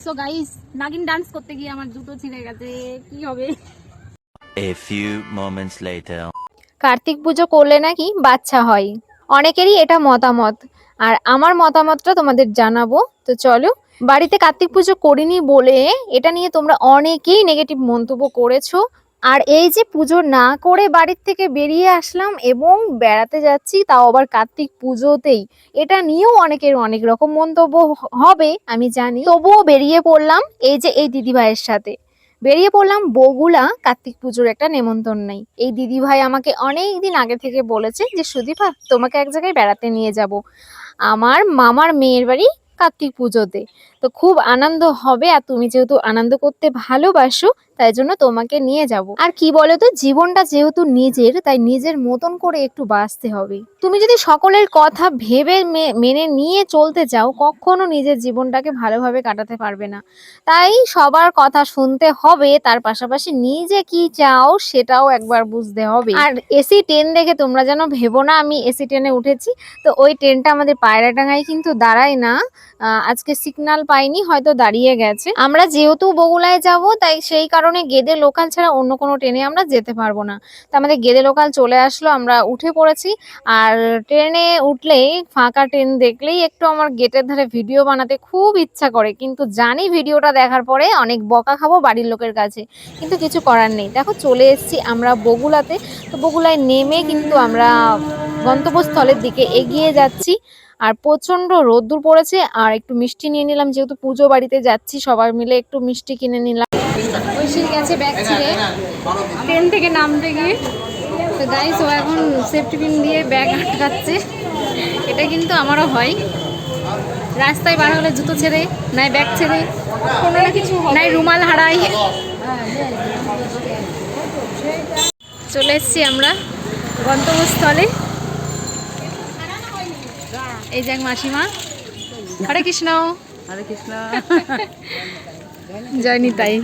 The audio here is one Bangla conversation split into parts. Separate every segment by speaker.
Speaker 1: সো গাইস নাগিন ডান্স করতে গিয়ে আমার জুতো ছিঁড়ে গেছে। কি হবে?
Speaker 2: A few moments later
Speaker 3: Kartik Puja করলে নাকি বাচ্চা হয়। অনেকেরই এটা মতামত। আর আমার মতামতটা তোমাদের জানাব। তো চলো বাড়িতে কার্তিক পুজো করিনি বলে এটা নিয়ে তোমরা অনেকেই নেগেটিভ মন্তব্য করেছ। আর এই যে পুজো না করে বাড়ির থেকে বেরিয়ে আসলাম এবং বেড়াতে যাচ্ছি, তাও আবার কার্তিক পুজোতেই। এটা নিয়েও অনেকের অনেক রকম মন্তব্য হবে, আমি জানি। তবুও বেরিয়ে পড়লাম এই যে এই দিদিভাইয়ের সাথে। বেরিয়ে পড়লাম বগুলা কার্তিক পুজোর একটা নেমন্তন্ন নেই এই দিদি ভাই আমাকে অনেক দিন আগে থেকে বলেছে যে, সুদীপা, তোমাকে এক জায়গায় বেড়াতে নিয়ে যাব। আমার মামার মেয়ের বাড়ি কার্তিক পুজোতে। তো খুব আনন্দ হবে আর তুমি যেহেতু আনন্দ করতে ভালোবাসো তাই জন্য তোমাকে নিয়ে যাব। আর কি বলো তো জীবনটা যেহেতু নিজের, তাই নিজের মতন করে একটু বাঁচতে হবে। তুমি যদি সকলের কথা ভেবে মেনে নিয়ে চলতে চাও কখনো নিজের জীবনটাকে ভালোভাবে কাটাতে পারবে না। তাই সবার কথা শুনতে হবে, তার পাশাপাশি নিজে কি চাও সেটাও একবার বুঝতে হবে। আর এসি ট্রেন দেখে তোমরা যেন ভেবো না, আমি এসি ট্রেনে উঠেছি। তো ওই ট্রেনটা আমাদের পায়রা পায়রাডাঙ্গায় কিন্তু দাঁড়ায় না। আজকে সিগন্যাল পাইনি, হয়তো দাঁড়িয়ে গেছে। আমরা যেহেতু বগুলায় যাব, তাই সেই কারণে গেদে লোকাল ছাড়া অন্য কোনো ট্রেনে আমরা যেতে পারব না। তো আমাদের গেদে লোকাল চলে আসলো, আমরা উঠে পড়েছি। আর ট্রেনে উঠলেই, ফাঁকা ট্রেন দেখলেই একটু আমার গেটের ধারে ভিডিও বানাতে খুব ইচ্ছা করে। কিন্তু জানি ভিডিওটা দেখার পরে অনেক বকা খাব বাড়ির লোকের কাছে। কিন্তু কিছু করার নেই। দেখো, চলে এসেছি আমরা বগুলাতে। তো বগুলায় নেমে কিন্তু আমরা গন্তব্যস্থলের দিকে এগিয়ে যাচ্ছি। আর প্রচণ্ড রোদ্দুর পড়েছে। আর একটু মিষ্টি নিয়ে নিলাম, যেহেতু পুজো বাড়িতে যাচ্ছি, সবাই মিলে একটু মিষ্টি কিনে নিলাম। ঐশীর গেছে ব্যাগ ছিঁড়ে। ট্রেন থেকে নামতে গিয়ে। তো গাইস ও এখন সেফটি পিন দিয়ে ব্যাগ আটকাচ্ছে। এটা কিন্তু আমারও হয়। রাস্তায় বার হলে জুতো ছেড়ে নাই ব্যাগ ছেড়ে কোনো না কিছু নাই রুমাল হারাই। চলে এসেছি আমরা গন্তব্যস্থলে। এই যে এক মাসিমা। হরে কৃষ্ণ।
Speaker 4: হরে কৃষ্ণ।
Speaker 3: জয় Nitai.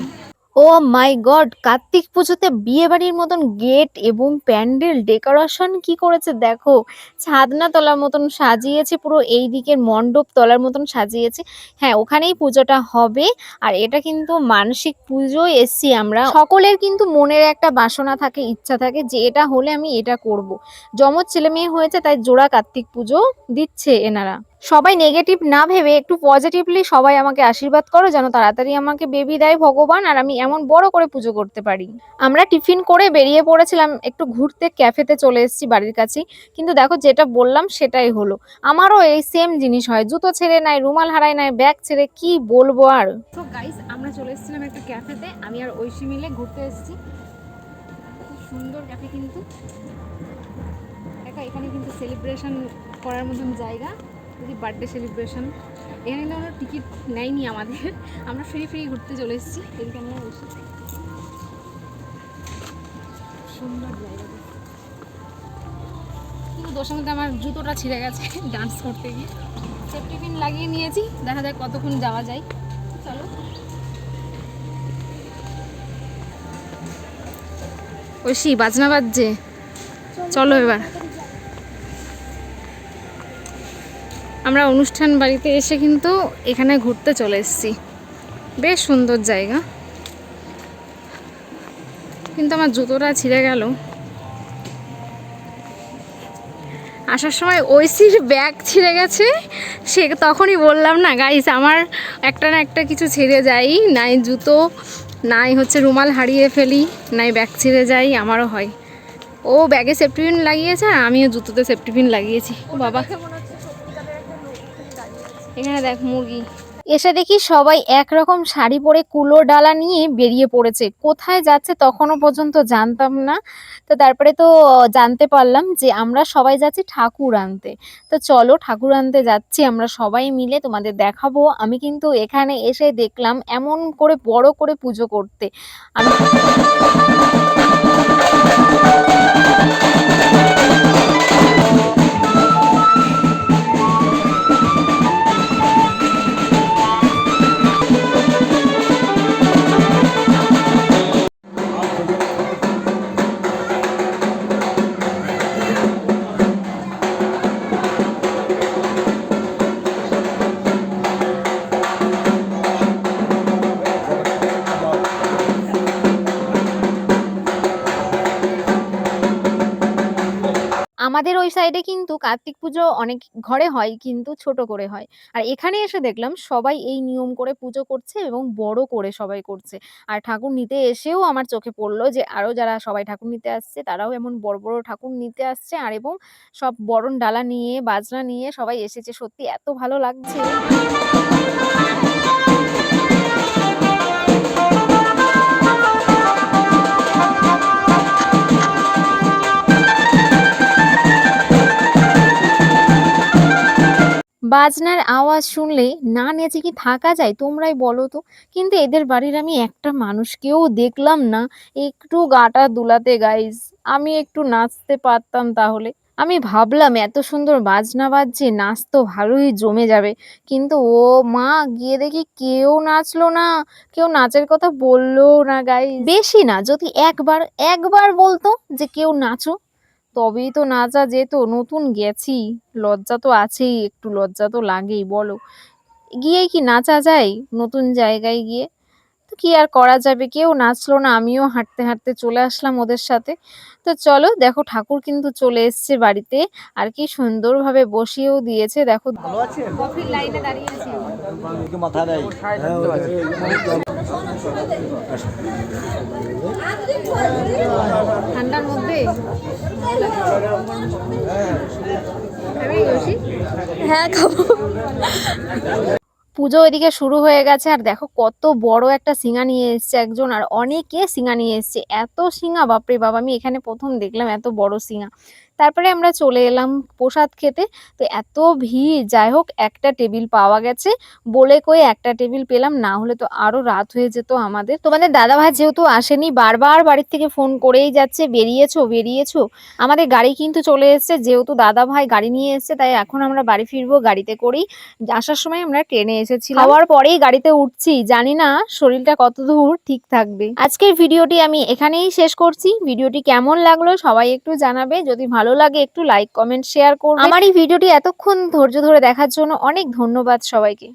Speaker 3: Oh my god, Kartik পুজোতে বিয়ে বাড়ির মতন গেট এবং প্যান্ডেল ডেকোরেশন কি করেছে দেখো। ছাদনা তলার মতন সাজিয়েছে পুরো, এই দিকের মণ্ডপ তলার মতন সাজিয়েছে। হ্যাঁ ওখানেই পুজোটা হবে। আর এটা কিন্তু মানসিক পুজো, এসছি আমরা। সকলের কিন্তু মনের একটা বাসনা থাকে, ইচ্ছা থাকে যে এটা হলে আমি এটা করব। যমজ ছেলে মেয়ে হয়েছে, তাই জোড়া কার্তিক পুজো দিচ্ছে এনারা। সবাই নেগেটিভ না ভেবে একটু পজিটিভলি সবাই আমাকে আশীর্বাদ করো, যেন তাড়াতাড়ি আমাকে বেবি দেয় ভগবান, আর আমি এমন বড় করে পুজো করতে পারি। আমরা টিফিন করে বেরিয়ে পড়েছিলাম, একটু ঘুরতে ক্যাফেতে চলে এসেছি বাড়ির কাছে কিন্তু দেখো যেটা বললাম সেটাই হলো। আমারও এই সেম জিনিস হয়, জুতো ছেড়ে নাই, রুমাল হারাই নাই ব্যাগ ছেড়ে, কি বলব আর?
Speaker 1: গাইস আমরা চলে এসেছিলাম একটা ক্যাফেতে আমি আর ঐশী মিলে ঘুরতে এসেছি। সুন্দর ক্যাফে কিন্তু। এখানে কিন্তু সেলিব্রেশন করার মতন জায়গা। যদি বার্থডে সেলিব্রেশন এখানে কিন্তু আমরা টিকিট নেয়নি আমাদের। আমরা ফ্রি ফ্রি ঘুরতে চলে এসেছি। এদিকে আমরা বসে সুন্দর জায়গা কিন্তু দোষের মধ্যে আমার জুতোটা ছিঁড়ে গেছে ডান্স করতে গিয়ে। সেফটি পিন লাগিয়ে নিয়েছি। দেখা যাক কতক্ষণ যাওয়া যায়। চলো। ওই ঐশী বাজনা বাজছে। চলো এবার। আমরা অনুষ্ঠান বাড়িতে এসে কিন্তু এখানে ঘুরতে চলে এসেছি। বেশ সুন্দর জায়গা। কিন্তু আমার জুতোটা ছিঁড়ে গেল। আসার সময় ঐশীর ব্যাগ ছিঁড়ে গেছে। সে তখনই বললাম, না গাইস আমার একটা না একটা কিছু ছিঁড়ে যাই নাই জুতো, নাই হচ্ছে রুমাল হারিয়ে ফেলি, নাই ব্যাগ ছিঁড়ে যাই আমারও হয়। ও ব্যাগে সেফটিপিন লাগিয়েছে, আর আমিও জুতোতে সেফটিপিন লাগিয়েছি। ও বাবা। এখানে দেখ মুরগি।
Speaker 3: এসে দেখি সবাই একরকম শাড়ি পরে কুলো ডালা নিয়ে বেরিয়ে পড়েছে। কোথায় যাচ্ছে তখনও পর্যন্ত জানতাম না। তো তারপরে তো জানতে পারলাম যে আমরা সবাই যাচ্ছি ঠাকুর আনতে। তো চলো ঠাকুর আনতে যাচ্ছি, আমরা সবাই মিলে তোমাদের দেখাবো। আমি কিন্তু এখানে এসে দেখলাম এমন করে বড় করে পুজো করতে। আমি আমাদের ওই সাইডে কিন্তু কার্তিক পুজো অনেক ঘরে হয়, কিন্তু ছোট করে হয়। আর এখানে এসে দেখলাম সবাই এই নিয়ম করে পুজো করছে এবং বড় করে সবাই করছে। আর ঠাকুর নিতে এসেও আমার চোখে পড়ল যে আরও যারা সবাই ঠাকুর নিতে আসছে, তারাও এমন বড় বড় ঠাকুর নিতে আসছে। আর এবং সব বরণ ডালা নিয়ে, বাজনা নিয়ে সবাই এসেছে। সত্যি এত ভালো লাগছে। বাজনার আওয়াজ শুনলে না নেচে কি থাকা যায় তোমরাই বলো তো? কিন্তু এদের বাড়ির আমি একটা মানুষকেও দেখলাম না। একটু গাটা দুলাতে গাইজ আমি একটু নাচতে পারতাম তাহলে। আমি ভাবলাম, এত সুন্দর বাজনা বাজছে, নাচ তো ভালোই জমে যাবে। কিন্তু ও মা গিয়ে দেখি কেউ নাচলো না। কেউ নাচের কথা বলল না গাই বেশি না, যদি একবার একবার বলতো যে কেউ নাচো তবেই তো নাচা যেত নতুন গেছি। লজ্জা তো আছেই একটু লজ্জা তো লাগেই বলো। গিয়ে কি নাচা যায় নতুন জায়গায় গিয়ে? তো কি আর করা যাবে? কেউ নাচলো না আমিও হাঁটতে হাঁটতে চলে আসলাম ওদের সাথে। তো চলো দেখো ঠাকুর কিন্তু চলে এসছে বাড়িতে আর কি সুন্দরভাবে বসিয়েও দিয়েছে দেখো। কফির লাইনে দাঁড়িয়ে আছি। এখন।
Speaker 4: মাথা দেয়
Speaker 1: ঠান্ডার মধ্যে?
Speaker 3: হ্যাঁ পুজো ওইদিকে শুরু হয়ে গেছে, আর দেখো কত বড় একটা সিঙ্গা নিয়ে এসছে একজন, আর অনেকে সিঙ্গা নিয়ে এসছে। এত সিঙ্গা বাপরে বাবা আমি এখানে প্রথম দেখলাম এত বড় সিঙ্গা তারপরে আমরা চলে এলাম প্রসাদ খেতে। তো এত ভিড় যাই হোক একটা টেবিল পাওয়া গেছে। বলে কয়ে একটা টেবিল পেলাম না হলে তো আরও রাত হয়ে যেত আমাদের। তোমাদের দাদা ভাই যেহেতু আসেনি বারবার বাড়ির থেকে ফোন করেই যাচ্ছে বেরিয়েছো বেরিয়েছো। আমাদের গাড়ি কিন্তু চলে এসেছে যেহেতু দাদা ভাই গাড়ি নিয়ে এসেছে তাই এখন আমরা বাড়ি ফিরবো গাড়িতে করেই। আসার সময় আমরা ট্রেনে এসেছি খাওয়ার পরেই গাড়িতে উঠছি জানি না শরীরটা কত দূর ঠিক থাকবে। আজকের ভিডিওটি আমি এখানেই শেষ করছি। ভিডিওটি কেমন লাগল সবাই একটু জানাবে যদি ভালো লাগে, একটু লাইক কমেন্ট শেয়ার করুন আমার এই ভিডিওটি এতক্ষণ ধৈর্য ধরে দেখার জন্য অনেক ধন্যবাদ সবাইকে।